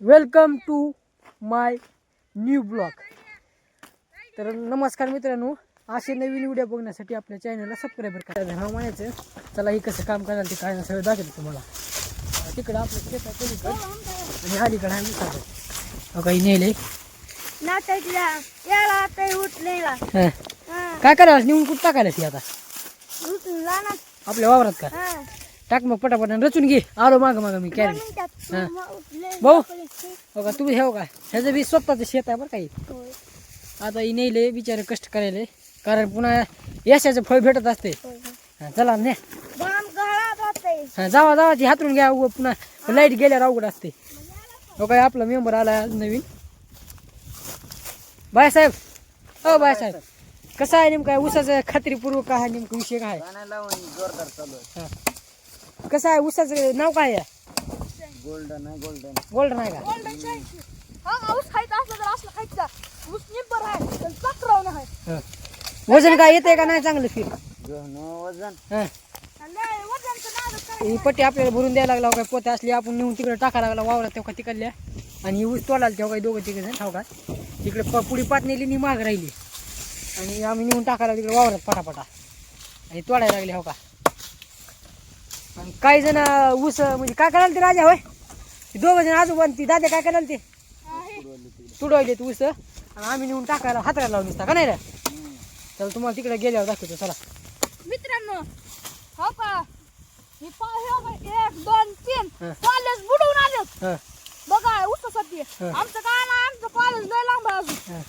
Welcome to my new blog तर नमस्कार मित्रांनो असे नवीन व्हिडिओ बघण्यासाठी आपल्या चॅनलला सबस्क्राईबर करा. नाव म्हणायचं चला ही कसं काम करायला ते काय ना सगळं दाखवलं तुम्हाला. तिकडं आपलं शेतात पलीकडं. आणि अलीकडं आहे उसाचं. हो काही नेले हां. हा. काय करायला? निवून कुठं टाकायला ती आता? आपल्या वावरात का? हा. टाक मग पटापट रचून घे. आलो मागं मागं मी कॅरेट मिनिटात हा. भाऊ. हो का? तुम्ही हे का? ह्याचं बी स्वतःचं शेत आहे बरं काही आता ही नेले बिचारे कष्ट करायले. कारण पुन्हा यशाचं फळ भेटत असते. हा, चला ने. हा, जावा जावा ती हातरून घ्या. उगं पुन्हा लाइट गेल्यावर अवघड असते. हो काय? आपला मेंबर आला आज नवीन. बायसाहेब हो बायसाहेब कसं आहे नेमकं? काय ऊसाचं खात्रीपूर्वक काय आहे नेमकं विषय काय? जोरदार चालू आहे. हा. कसं आहे ऊसाचं नाव काय आहे? गोल्डन आहे गोल्डन गोल्डन आहे का? हा ऊस खायचा असला तर असला खायचा ऊस निब्बर आहे पण चक्राव नाही हा. वजन काय येतंय का नाही चांगलं फिर? गहनं वजन. हा. वजनचं नादच ही पट्टी आपल्याला भरून द्यायला लागला काय पोते असली आपण नेऊन तिकडे टाकायला लागला वावरात तेव्हा तिकडल्या. आणि ही ऊस तोडायला तेव्हा काही दोघं तिकडे ठाव का? तिकडे प पुढी पात नेली आणि माग राहिली. आणि आम्ही नेऊन टाकायला तिकडे वावरात पटापटा. आणि तोडायला लागले हो का? आणि काही जण ऊस म्हणजे काय करायला ते राजा होय? दोघं जण आजोबा ती दादा काय करायला ते तुडवायले ते ऊस. आणि आम्ही नेऊन टाकायला हातरायला लावून दिसता का नाही रे? तर तुम्हाला तिकडे गेल्यावर दाखवतो चला. मित्रांनो हो का? हे एक दोन तीन. कॉलेज बुडवून आलेत हां. बघा ऊसासाठी हा. आमचं काय ना आमचं कॉलेज लय लांब अजून.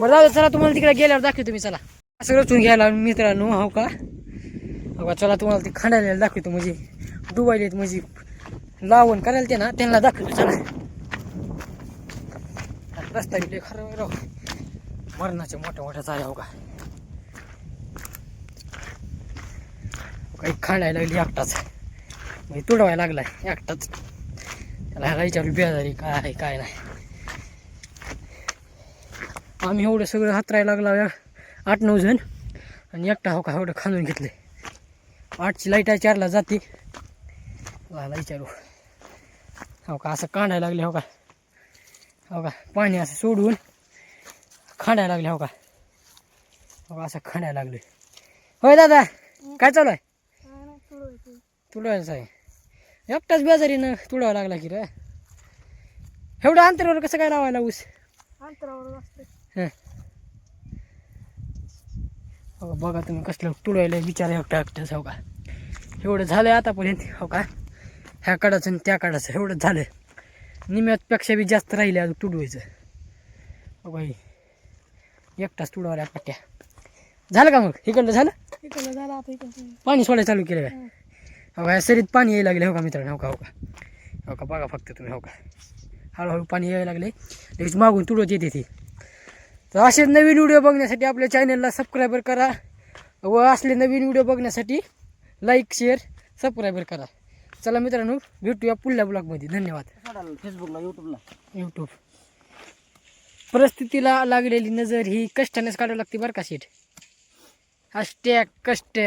बरं जाऊ चला तुम्हाला तिकडे गेल्यावर दाखवतो तुम्ही चला. असं रचून घ्यायला मित्रांनो हो का? बाबा चला तुम्हाला ते खांडायला दाखवतो म्हणजे. डुबायलेत म्हणजे. लावण करायला ते ना त्यांना दाखवतो चला. रस्ता बी खरं राव. मरणाच्या मोठ्या मोठ्या चाल्या हो का. काही खांडायला लागली एकटाच. म्हणजे तुडवायला लागलाय एकटाच. त्याला ह्याला विचारू बेजारी काय आहे काय नाही? आम्ही एवढं सगळं हातरायला लागला आठ नऊ जण. आणि एकटा हो का एवढं खांदून घेतले आठची लाइट आहे चारला जाते. मला विचारू. हो का असं कांडायला लागले हो का? हो का पाणी असं सोडून खांडायला लागले हो का? हो का असं खांडायला लागले. होय दादा काय चालू आहे? तुडवायचं आहे. एकटाच बेजारीनं तुडवायला लागला की रे. एवढं अंतरावर कसं काय लावायला ऊस? अंतरावर हं. बघा तुम्ही कसलं तुडवायला विचार एकटा एकटाच हो का? एवढं झालं आतापर्यंत. हो का? ह्या काडाचं आणि त्या काडाचं एवढंच झालं निम्यापेक्षा बी जास्त राहिले अजून तुडवायचं. हो बाई एकटाच तुडवायला पट्ट्या. झालं का मग? इकडलं झालं? इकडलं झालं आता इकडलं पाणी सोडायला चालू केलं काय? हो. का सरीत पाणी यायला लागले हो का मित्रांनो? हो का हो का? हो का बघा फक्त तुम्ही हो का? हळूहळू पाणी यायला लागले लगेच मागून तुडवत येते ती. तर असे नवीन व्हिडिओ बघण्यासाठी आपल्या चॅनलला सबस्क्राईबर करा. व असले नवीन व्हिडिओ बघण्यासाठी लाईक शेअर सबस्क्राईबर करा. चला मित्रांनो भेटूया पुढल्या ब्लॉगमध्ये धन्यवाद. फेसबुकला युट्यूबला यूट्यूब परिस्थितीला लागलेली नजर ही कष्टानेच काढावी लागते बरं का शेठ? हॅशटॅग कष्ट.